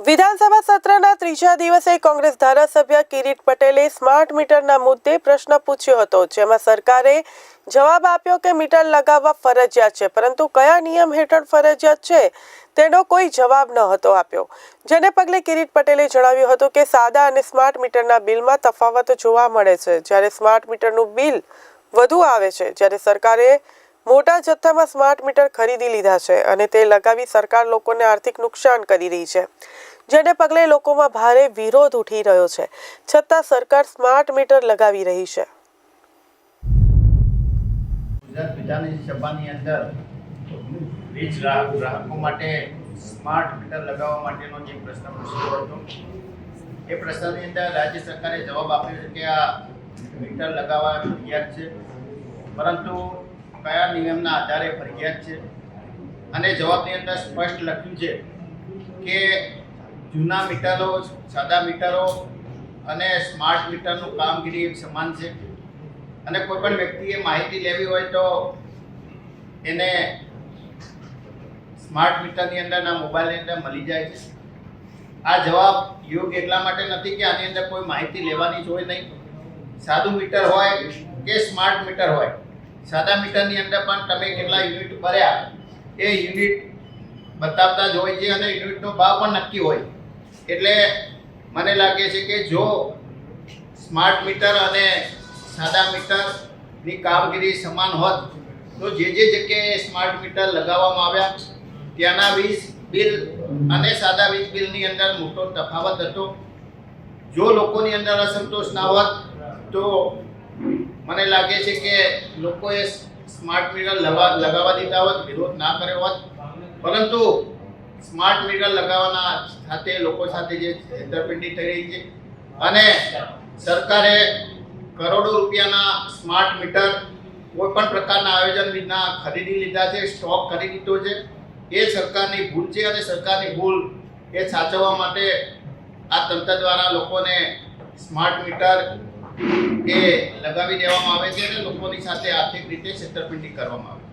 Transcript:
વિધાનસભા સત્રના ત્રીજા દિવસે કોંગ્રેસ ધારાસભ્ય કિરીટ પટેલે સ્માર્ટ મીટરના મુદ્દે પ્રશ્ન પૂછ્યો હતો, જેમાં સરકારે જવાબ આપ્યો કે મીટર લગાવવા ફરજિયાત છે, પરંતુ કયા નિયમ હેઠળ ફરજિયાત છે તેનો કોઈ જવાબ ન હતો આપ્યો. જેને પગલે કિરીટ પટેલે જણાવ્યું હતું કે સાદા અને સ્માર્ટ મીટરના બિલમાં તફાવત જોવા મળે છે. જ્યારે સ્માર્ટ મીટરનું બિલ વધુ આવે છે, જ્યારે સરકારે મોટા જથ્થામાં સ્માર્ટ મીટર ખરીદી લીધા છે અને તે લગાવી સરકાર લોકોને આર્થિક નુકસાન કરી રહી છે. જેને પગલે લોકોમાં ભારે વિરોધ ઉઠી રહ્યો છે. છતાં સરકાર સ્માર્ટ મીટર લગાવી રહી છે. એ પ્રશ્નની અંદર રાજ્ય સરકારે જવાબ આપ્યો છે કે આ મીટર લગાવવા ફરજિયાત છે. પરંતુ કયા નિયમના આધારે ફરજિયાત છે? અને જવાબની અંદર સ્પષ્ટ લખ્યું છે કે જૂના મીટરો, સાદા મીટરો અને સ્માર્ટ મીટરનું કામગીરી એક સમાન છે. અને કોઈ પણ વ્યક્તિએ માહિતી લેવી હોય તો એને સ્માર્ટ મીટરની અંદરના મોબાઈલની અંદર મળી જાય છે. આ જવાબ યોગ્ય એટલા માટે નથી કે આની અંદર કોઈ માહિતી લેવાની જ હોય નહીં. સાદું મીટર હોય કે સ્માર્ટ મીટર હોય? સાદા મીટરની અંદર પણ તમે કેટલા યુનિટ ભર્યા, એ યુનિટ બતાવતા જ હોય છે અને યુનિટનો ભાવ પણ નક્કી હોય. એટલે મને લાગે છે કે જો સ્માર્ટ મીટર અને સાદા મીટરની કામગીરી સમાન હોત, તો જે જે જગ્યાએ સ્માર્ટ મીટર લગાવવામાં આવ્યા, ત્યાંના વીજ બિલ અને સાદા વીજ બિલની અંદર મોટો તફાવત હતો. જો લોકોની અંદર અસંતોષ ના હોત, તો મને લાગે છે કે લોકોએ સ્માર્ટ મીટર લગા લગાવવા દીધા હોત, વિરોધ ના કર્યો હોત. પરંતુ સ્માર્ટ મીટર લગાવવાના સાથે લોકો સાથે જે છેતરપિંડી થઈ રહી છે અને સરકારે કરોડો રૂપિયાના સ્માર્ટ મીટર કોઈ પણ પ્રકારના આયોજન વિના ખરીદી લીધા છે, સ્ટોક કરી લીધો છે. એ સરકારની ભૂલ છે અને સરકારની ભૂલ એ સાચવવા માટે આ તંત્ર દ્વારા લોકોને સ્માર્ટ મીટર એ લગાવી દેવામાં આવે છે અને લોકોની સાથે આર્થિક રીતે છેતરપિંડી કરવામાં આવે છે.